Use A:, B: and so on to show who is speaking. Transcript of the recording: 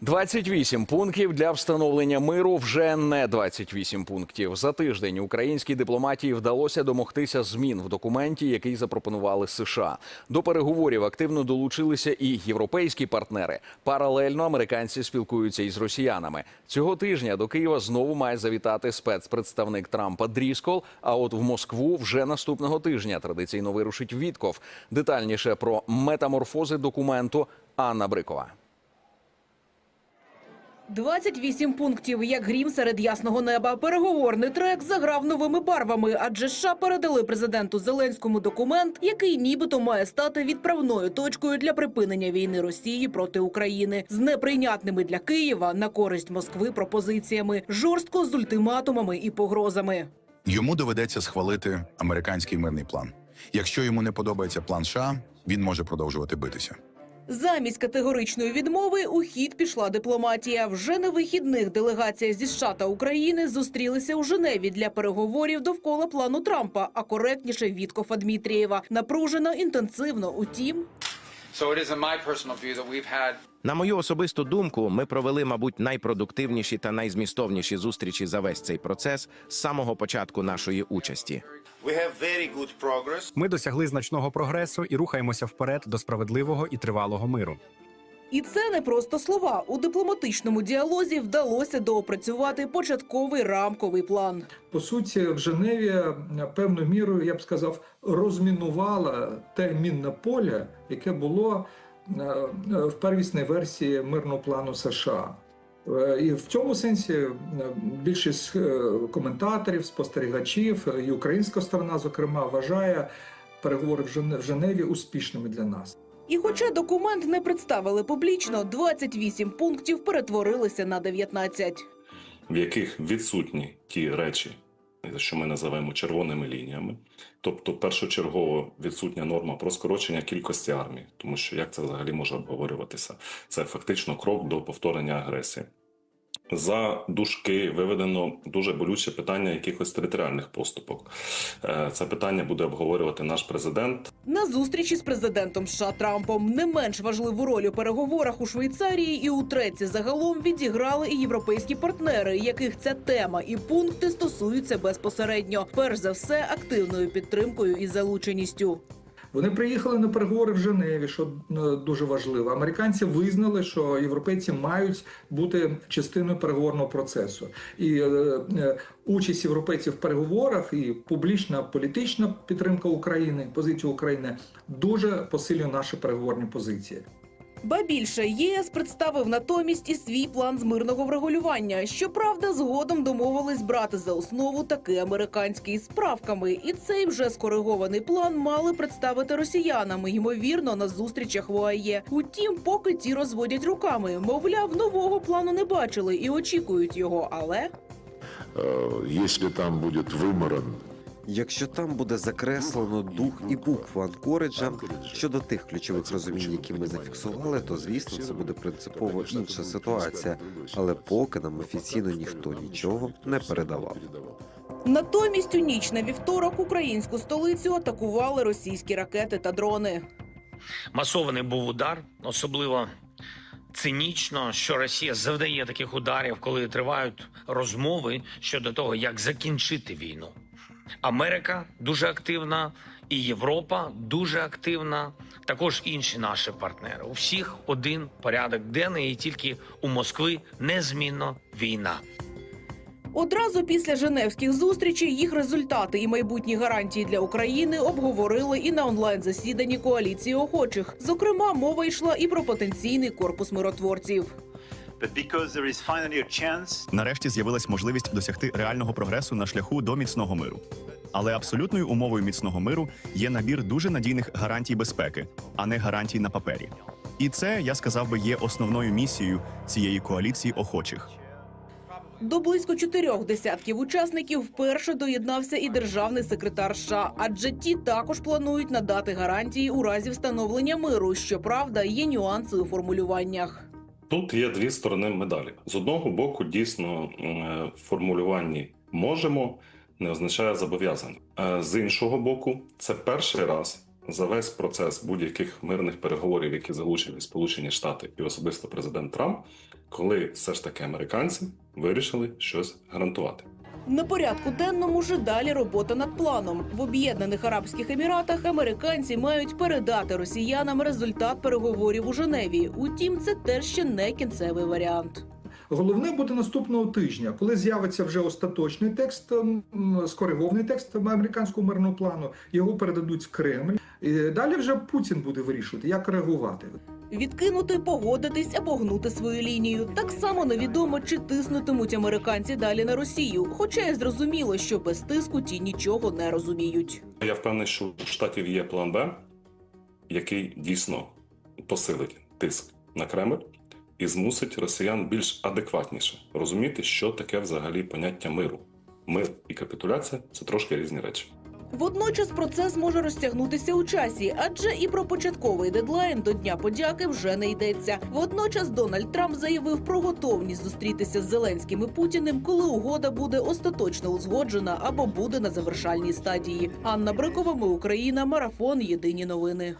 A: 28 пунктів для встановлення миру вже не 28 пунктів. За тиждень українській дипломатії вдалося домогтися змін в документі, який запропонували США. До переговорів активно долучилися і європейські партнери. Паралельно американці спілкуються із росіянами. Цього тижня до Києва знову має завітати спецпредставник Трампа Дріскол. А от в Москву вже наступного тижня традиційно вирушить Вітков. Детальніше про метаморфози документу Анна Брикова.
B: 28 пунктів, як грім серед ясного неба. Переговорний трек заграв новими барвами, адже США передали президенту Зеленському документ, який нібито має стати відправною точкою для припинення війни Росії проти України з неприйнятними для Києва на користь Москви пропозиціями, жорстко з ультиматумами і погрозами.
C: Йому доведеться схвалити американський мирний план. Якщо йому не подобається план США, він може продовжувати битися.
B: Замість категоричної відмови у хід пішла дипломатія. Вже на вихідних делегація зі США та України зустрілися у Женеві для переговорів довкола плану Трампа, а коректніше Віткофа Дмитрієва. Напружено, інтенсивно. Утім,
D: На мою особисту думку, ми провели, мабуть, найпродуктивніші та найзмістовніші зустрічі за весь цей процес з самого початку нашої участі.
E: We have very good progress.
F: Ми досягли значного прогресу і рухаємося вперед до справедливого і тривалого миру.
B: І це не просто слова. У дипломатичному діалозі вдалося доопрацювати початковий рамковий план.
G: по суті, в Женеві е, певною мірою, я б сказав, розмінувала те мінне поле, яке було е, е, в первісній версії мирного плану США. І в цьому сенсі більшість коментаторів, спостерігачів і українська сторона, зокрема, вважає переговори в Женеві успішними для нас.
B: І хоча документ не представили публічно, 28 пунктів перетворилися на 19.
H: в яких відсутні ті речі, що ми називаємо червоними лініями. Тобто, першочергово відсутня норма про скорочення кількості армії, тому що як це взагалі може обговорюватися? Це фактично крок до повторення агресії. За дужки виведено дуже болюче питання якихось територіальних поступок. Е, Це питання буде обговорювати наш президент.
B: На зустрічі з президентом США Трампом не менш важливу роль у переговорах у Швейцарії і у Треці загалом відіграли і європейські партнери, яких ця тема і пункти стосуються безпосередньо. Перш за все, активною підтримкою і залученістю.
G: Вони приїхали на переговори в Женеві, що е, дуже важливо. Американці визнали, що європейці мають бути частиною переговорного процесу. І е, е, участь європейців в переговорах і публічна політична підтримка України, позиції України дуже посилює наші переговорні позиції.
B: Ба більше ЄС представив натомість і свій план з мирного врегулювання. Щоправда, згодом домовились брати за основу таки американський з правками, і цей вже скоригований план мали представити росіянам, ймовірно, на зустрічах в ОАЄ. Утім, поки ті розводять руками, мовляв, нового плану не бачили і очікують його. Але
I: Э, Если там будет выморан
J: Якщо там буде закреслено дух і букву Анкориджа щодо тих ключових розумінь, які ми зафіксували, то звісно це буде принципово інша ситуація. Але поки нам офіційно ніхто нічого не передавав.
B: натомість у ніч на вівторок українську столицю атакували російські ракети та дрони.
K: масований був удар, особливо цинічно, що Росія завдає таких ударів, коли тривають розмови щодо того, як закінчити війну. Америка дуже активна, і Європа дуже активна. Також інші наші партнери. У всіх один порядок денний, і тільки у Москви незмінно війна.
B: Одразу після Женевських зустрічей їх результати і майбутні гарантії для України обговорили і на онлайн засіданні коаліції охочих. Зокрема, мова йшла і про потенційний корпус миротворців.
L: Нарешті з'явилась можливість досягти реального прогресу на шляху до міцного миру. Але абсолютною умовою міцного миру є набір дуже надійних гарантій безпеки, а не гарантій на папері. І це, я сказав би, є основною місією цієї коаліції охочих.
B: До близько чотирьох десятків учасників вперше доєднався і державний секретар США, адже ті також планують надати гарантії у разі встановлення миру. Щоправда, є нюанси у формулюваннях.
H: Тут є дві сторони медалі. З одного боку, дійсно, формулювання в формулюванні можемо не означає зобов'язано. Е, З іншого боку, це перший раз за весь процес будь-яких мирних переговорів, які залучили Сполучені Штати і особисто президент Трамп, коли все ж таки американці вирішили щось гарантувати.
B: На порядку денному вже далі робота над планом. В Об'єднаних Арабських Еміратах американці мають передати росіянам результат переговорів у Женеві. Утім, це теж ще не кінцевий варіант.
G: Головне буде наступного тижня, коли з'явиться вже остаточний текст, скоригований текст американського мирного плану. Його передадуть в Кремль. І далі вже Путін буде вирішувати, як реагувати.
B: Відкинути, погодитись або гнути свою лінію. Так само невідомо, чи тиснутимуть американці далі на Росію. Хоча й зрозуміло, що без тиску ті нічого не розуміють.
H: Я впевнений, що у штатів є план Б, який дійсно посилить тиск на Кремль і змусить росіян більш адекватніше розуміти, що таке взагалі поняття миру. Мир і капітуляція це трошки різні речі.
B: Водночас процес може розтягнутися у часі, адже і про початковий дедлайн до Дня подяки вже не йдеться. Водночас Дональд Трамп заявив про готовність зустрітися з Зеленським і Путіним, коли угода буде остаточно узгоджена або буде на завершальній стадії. Анна Брикова, ми Україна, марафон. Єдині новини.